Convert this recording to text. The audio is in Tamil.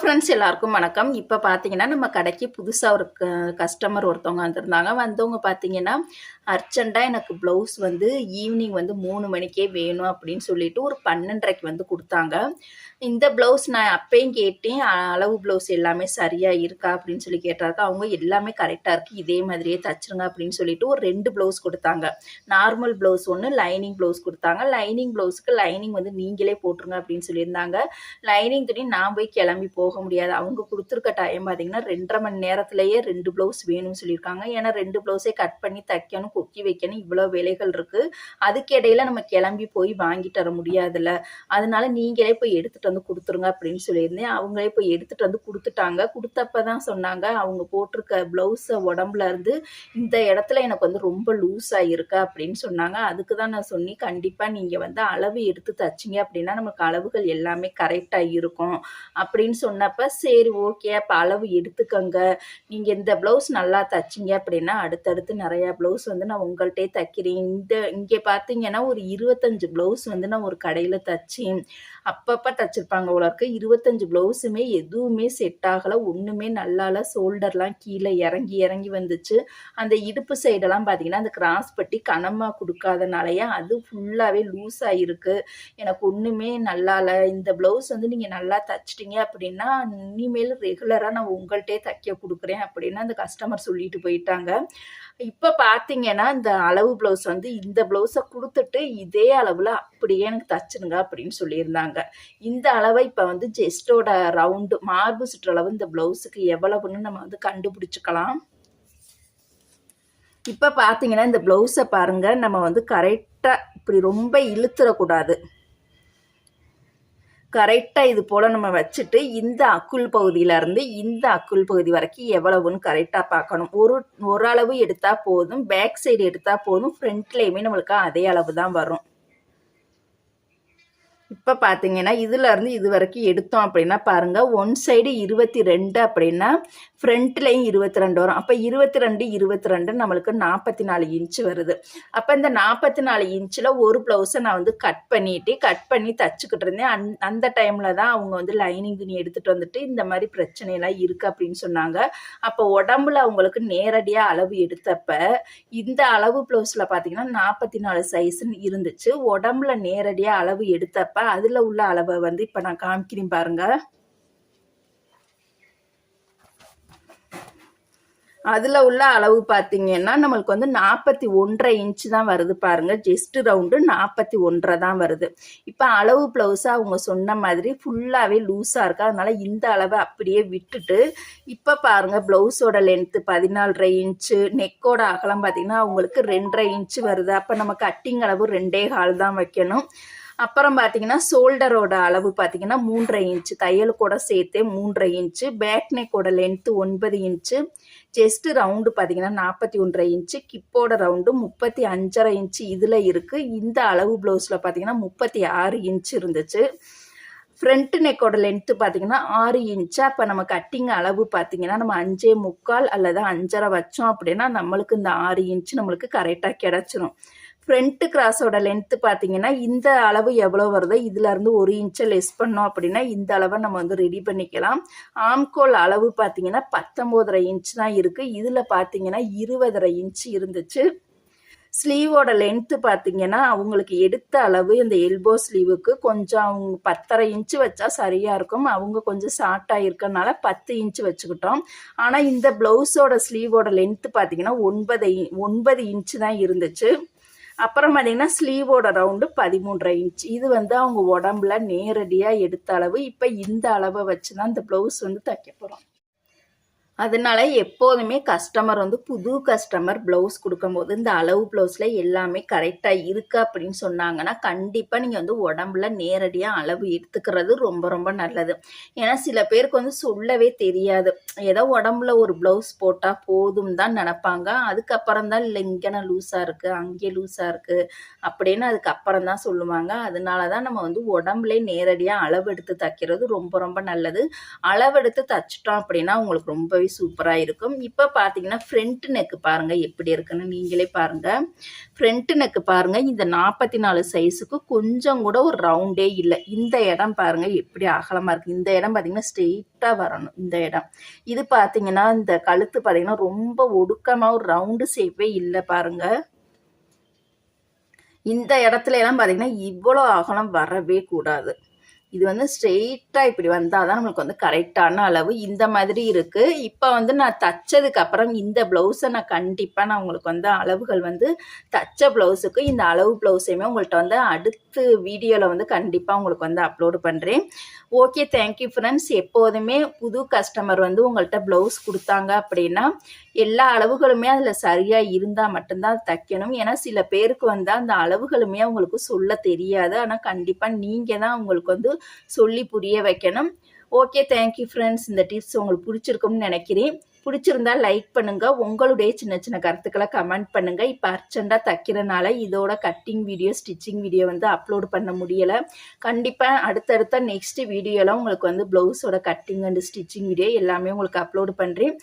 ஃப்ரெண்ட்ஸ் எல்லாருக்கும் வணக்கம். இப்போ பார்த்தீங்கன்னா நம்ம கடைக்கு புதுசாக ஒரு கஸ்டமர் ஒருத்தவங்க வந்திருந்தாங்க. வந்தவங்க பார்த்தீங்கன்னா அர்ஜெண்ட்டாக எனக்கு ப்ளவுஸ் வந்து ஈவினிங் வந்து மூணு மணிக்கே வேணும் அப்படின்னு சொல்லிட்டு ஒரு பன்னெண்டரைக்கு வந்து கொடுத்தாங்க. இந்த ப்ளவுஸ் நான் அப்பையும் கேட்டேன். அளவு ப்ளவுஸ் எல்லாமே சரியாக இருக்கா? அப்படின்னு சொல்லி கேட்டாக்க அவங்க எல்லாமே கரெக்டாக இருக்குது இதே மாதிரியே தச்சுருங்க அப்படின்னு சொல்லிட்டு ஒரு ரெண்டு ப்ளவுஸ் கொடுத்தாங்க. நார்மல் ப்ளவுஸ் ஒன்று லைனிங் ப்ளவுஸ் கொடுத்தாங்க. லைனிங் ப்ளவுஸுக்கு லைனிங் வந்து நீங்களே போட்டுருங்க அப்படின்னு சொல்லியிருந்தாங்க. லைனிங் துணி நான் போய் கிளம்பி போக முடியாது. அவங்க கொடுத்துருக்க டைம் பார்த்தீங்கன்னா ரெண்டரை மணி நேரத்திலேயே ரெண்டு ப்ளவுஸ் வேணும்னு சொல்லியிருக்காங்க. ஏன்னா ரெண்டு ப்ளவுஸே கட் பண்ணி தைக்கணும் கொக்கி வைக்கணும் இவ்வளோ வேலைகள் இருக்குது அதுக்கு இடையில நம்ம கிளம்பி போய் வாங்கிட்டு வர முடியாதுல்ல. அதனால நீங்களே போய் எடுத்துகிட்டு வந்து கொடுத்துருங்க அப்படின்னு சொல்லியிருந்தேன். அவங்களே போய் எடுத்துகிட்டு வந்து கொடுத்துட்டாங்க. கொடுத்தப்ப தான் சொன்னாங்க. அவங்க போட்டிருக்க ப்ளவுஸை உடம்புல இருந்து இந்த இடத்துல எனக்கு வந்து ரொம்ப லூஸாக இருக்கா அப்படின்னு சொன்னாங்க. அதுக்கு தான் நான் சொன்னி கண்டிப்பாக நீங்கள் வந்து அளவு எடுத்து தச்சிங்க அப்படின்னா நமக்கு அளவுகள் எல்லாமே கரெக்டாக இருக்கும். அப்படின்னு சொன்னப்ப சரி ஓகே அப்போ அளவு எடுத்துக்கோங்க. நீங்கள் இந்த ப்ளவுஸ் நல்லா தைச்சிங்க அப்படின்னா அடுத்தடுத்து நிறையா ப்ளவுஸ் வந்து நான் உங்கள்கிட்டே தைக்கிறேன். இந்த இங்கே பார்த்தீங்கன்னா ஒரு இருபத்தஞ்சு ப்ளவுஸ் வந்து நான் ஒரு கடையில் தச்சேன். அப்பப்போ தச்சிருப்பாங்க உலருக்கு இருபத்தஞ்சு ப்ளவுஸுமே எதுவுமே செட் ஆகலை. ஒன்றுமே நல்லால ஷோல்டர்லாம் கீழே இறங்கி இறங்கி வந்துச்சு. அந்த இடுப்பு சைடெல்லாம் பார்த்தீங்கன்னா அந்த கிராஸ் பட்டி கனமாக கொடுக்காதனாலயே அது ஃபுல்லாகவே லூஸ் ஆகிருக்கு எனக்கு ஒன்றுமே நல்லால. இந்த ப்ளவுஸ் வந்து நீங்கள் நல்லா தச்சிட்டீங்க அப்படின்னா இனிமேல் ரெகுலராக நான் உங்கள்கிட்டே தைக்க கொடுக்குறேன் அப்படின்னு அந்த கஸ்டமர் சொல்லிட்டு போயிட்டாங்க. இப்போ பார்த்தீங்கன்னா இந்த அளவு ப்ளவுஸ் வந்து இந்த ப்ளவுஸை கொடுத்துட்டு இதே அளவில் அப்படியே எனக்கு தச்சிருங்க அப்படின்னு சொல்லியிருந்தாங்க. இந்த அளவை இப்போ வந்து ஜெஸ்டோட ரவுண்டு மார்பு சுற்றளவு இந்த ப்ளவுஸுக்கு எவ்வளவுன்னு நம்ம வந்து கண்டுபிடிச்சிக்கலாம். இப்போ பார்த்தீங்கன்னா இந்த ப்ளவுஸை பாருங்கள் நம்ம வந்து கரெக்டாக இப்படி ரொம்ப இழுத்துடக்கூடாது கரெக்டாக இது போல் நம்ம வச்சுட்டு இந்த அக்குள் பகுதியிலேருந்து இந்த அக்குள் பகுதி வரைக்கும் எவ்வளவுன்னு கரெக்டாக பார்க்கணும். ஒரு ஒரு அளவு எடுத்தால் போதும். பேக் சைடு எடுத்தால் போதும். ஃப்ரண்ட்லேயுமே நம்மளுக்கு அதே அளவு தான் வரும். இப்போ பார்த்தீங்கன்னா இதுலேருந்து இது வரைக்கும் எடுத்தோம் அப்படின்னா பாருங்கள் ஒன் சைடு இருபத்தி ரெண்டு அப்படின்னா ஃப்ரண்ட்லேயும் இருபத்தி ரெண்டு வரும். அப்போ இருபத்தி ரெண்டு இருபத்தி ரெண்டு நம்மளுக்கு நாற்பத்தி நாலு இன்ச்சு வருது. அப்போ இந்த நாற்பத்தி நாலு இன்ச்சில் ஒரு ப்ளவுஸை நான் வந்து கட் பண்ணிட்டு கட் பண்ணி தச்சுக்கிட்டு இருந்தேன். அந் அந்த டைமில் தான் அவங்க வந்து லைனிங் துணி எடுத்துகிட்டு வந்துட்டு இந்த மாதிரி பிரச்சனையெல்லாம் இருக்குது அப்படின்னு சொன்னாங்க. அப்போ உடம்புல அவங்களுக்கு நேரடியாக அளவு எடுத்தப்ப இந்த அளவு ப்ளவுஸில் பார்த்தீங்கன்னா நாற்பத்தி நாலு சைஸ்ன்னு இருந்துச்சு. உடம்புல நேரடியாக அளவு எடுத்தப்ப அதில் உள்ள அளவை வந்து இப்போ நான் காமிக்கிறேன் பாருங்க. அதில் உள்ள அளவு பார்த்தீங்கன்னா நம்மளுக்கு வந்து நாற்பத்தி ஒன்றரை இன்ச்சு தான் வருது பாருங்க. ஜெஸ்ட் ரவுண்டு நாற்பத்தி ஒன்றரை தான் வருது. இப்போ அளவு ப்ளவுஸை அவங்க சொன்ன மாதிரி ஃபுல்லாகவே லூஸாக இருக்கு. அதனால இந்த அளவை அப்படியே விட்டுட்டு இப்போ பாருங்க ப்ளவுஸோட லென்த்து பதினாலரை இன்ச்சு நெக்கோட அகலம் பார்த்தீங்கன்னா அவங்களுக்கு ரெண்டரை இன்ச்சு வருது. அப்போ நம்ம கட்டிங் அளவு ரெண்டே கால் தான் வைக்கணும். அப்புறம் பார்த்தீங்கன்னா ஷோல்டரோட அளவு பார்த்தீங்கன்னா மூன்றரை இன்ச்சு கூட சேர்த்தே மூன்றரை இன்ச்சு பேக் நெக்கோட லென்த்து ஒன்பது இன்ச்சு செஸ்ட் ரவுண்டு பார்த்தீங்கன்னா நாற்பத்தி ஒன்றரை இன்ச்சு கிப்போட ரவுண்டு முப்பத்தி அஞ்சரை இன்ச்சு இதில் இருக்குது இந்த அளவு ப்ளவுஸில் பார்த்தீங்கன்னா முப்பத்தி ஆறு இன்ச்சு இருந்துச்சு. ஃப்ரண்ட் நெக்கோட லென்த்து பார்த்தீங்கன்னா ஆறு இன்ச்சு அப்போ நம்ம கட்டிங் அளவு பார்த்தீங்கன்னா நம்ம அஞ்சே முக்கால் அல்லது அஞ்சரை வச்சோம் அப்படின்னா நம்மளுக்கு இந்த ஆறு இன்ச்சு நம்மளுக்கு கரெக்டாக கிடச்சிரும். ஃப்ரண்ட்டு கிராஸோட லென்த்து பார்த்தீங்கன்னா இந்த அளவு எவ்வளோ வருதோ இதுலேருந்து ஒரு இன்ச்சை லெஸ் பண்ணோம் அப்படின்னா இந்த அளவை நம்ம வந்து ரெடி பண்ணிக்கலாம். ஆம்கோல் அளவு பார்த்தீங்கன்னா பத்தொம்போதரை இன்ச் தான் இருக்குது இதில் பார்த்தீங்கன்னா இருபதரை இன்ச் இருந்துச்சு. ஸ்லீவோட லென்த்து பார்த்தீங்கன்னா அவங்களுக்கு எடுத்த அளவு இந்த எல்போ ஸ்லீவுக்கு கொஞ்சம் அவங்க பத்தரை இன்ச்சு வச்சா சரியாக இருக்கும். அவங்க கொஞ்சம் ஷார்ட்டாக இருக்கனால பத்து இன்ச்சு வச்சுக்கிட்டோம். ஆனால் இந்த ப்ளவுஸோட ஸ்லீவோட லென்த்து பார்த்தீங்கன்னா ஒன்பது ஒன்பது இன்ச்சு தான் இருந்துச்சு. அப்புறம் பார்த்தீங்கன்னா ஸ்லீவோட ரவுண்டு பதிமூன்றரை இன்ச் இது வந்து அவங்க உடம்புல நேரடியாக எடுத்த அளவு. இப்போ இந்த அளவை வச்சு தான் இந்த ப்ளவுஸ் வந்து தைக்க போகிறோம் அதனால எப்போதுமே கஸ்டமர் வந்து புது கஸ்டமர் ப்ளவுஸ் கொடுக்கும்போது இந்த அளவு ப்ளவுஸில் எல்லாமே கரெக்டாக இருக்குது அப்படின்னு சொன்னாங்கன்னா கண்டிப்பாக நீங்கள் வந்து உடம்புல நேரடியாக அளவு எடுத்துக்கிறது ரொம்ப ரொம்ப நல்லது. ஏன்னா சில பேருக்கு வந்து சொல்லவே தெரியாது. ஏதோ உடம்புல ஒரு ப்ளவுஸ் போட்டால் போதும் தான் நினப்பாங்க. அதுக்கப்புறம் தான் இல்லை இங்கே லூஸாக இருக்குது அங்கே லூஸாக இருக்குது அப்படின்னு அதுக்கப்புறம் தான் சொல்லுவாங்க. அதனால தான் நம்ம வந்து உடம்புலே நேரடியாக அளவு எடுத்து தைக்கிறது ரொம்ப ரொம்ப நல்லது. அளவெடுத்து தைச்சிட்டோம் அப்படின்னா உங்களுக்கு ரொம்பவே ரொம்பவே சூப்பராக இருக்கும். இப்போ பார்த்தீங்கன்னா ஃப்ரண்ட் நெக்கு பாருங்கள் எப்படி இருக்குன்னு நீங்களே பாருங்கள் ஃப்ரண்ட் நெக்கு பாருங்கள் இந்த நாற்பத்தி நாலு சைஸுக்கு கொஞ்சம் கூட ஒரு ரவுண்டே இல்லை. இந்த இடம் பாருங்கள் எப்படி அகலமாக இருக்குது இந்த இடம் பார்த்தீங்கன்னா ஸ்ட்ரெயிட்டாக வரணும் இந்த இடம். இது பார்த்தீங்கன்னா இந்த கழுத்து பார்த்தீங்கன்னா ரொம்ப ஒடுக்கமாக ஒரு ரவுண்டு ஷேப்பே இல்லை பாருங்கள் இந்த இடத்துல எல்லாம் பார்த்தீங்கன்னா இவ்வளோ அகலம் வரவே கூடாது. இது வந்து ஸ்ட்ரெயிட்டாக இப்படி வந்தால் தான் நம்மளுக்கு வந்து கரெக்டான அளவு இந்த மாதிரி இருக்குது இப்போ வந்து நான் தைச்சதுக்கு அப்புறம் இந்த ப்ளவுஸை நான் கண்டிப்பாக நான் உங்களுக்கு வந்து அளவுகள் வந்து தச்ச ப்ளவுஸுக்கு இந்த அளவு ப்ளவுஸையுமே உங்கள்கிட்ட வந்து அடுத்து வீடியோவில் வந்து கண்டிப்பாக உங்களுக்கு வந்து அப்லோடு பண்ணுறேன் ஓகே தேங்க்யூ ஃப்ரெண்ட்ஸ் எப்போதுமே புது கஸ்டமர் வந்து உங்கள்கிட்ட ப்ளவுஸ் கொடுத்தாங்க அப்படின்னா எல்லா அளவுகளுமே அதில் சரியாக இருந்தால் மட்டும்தான் தைக்கணும். ஏன்னா சில பேருக்கு வந்து அந்த அளவுகளுமே அவங்களுக்கு சொல்ல தெரியாது. ஆனால் கண்டிப்பாக நீங்கள் தான் அவங்களுக்கு வந்து சொல்லி புரிய வைக்கணும். ஓகே தேங்க்யூ ஃப்ரெண்ட்ஸ் இந்த டிப்ஸ் உங்களுக்கு பிடிச்சிருக்கும்னு நினைக்கிறேன். பிடிச்சிருந்தா லைக் பண்ணுங்க. உங்களுடைய சின்ன சின்ன கருத்துக்களை கமெண்ட் பண்ணுங்க. இப்போ அர்ஜென்ட்டாக தைக்கிறனால இதோட கட்டிங் வீடியோ ஸ்டிச்சிங் வீடியோ வந்து அப்லோட் பண்ண முடியலை. கண்டிப்பாக அடுத்தடுத்த நெக்ஸ்ட் வீடியோவில் உங்களுக்கு வந்து ப்ளவுஸோட கட்டிங் அண்ட் ஸ்டிச்சிங் வீடியோ எல்லாமே உங்களுக்கு அப்லோடு பண்ணுறேன்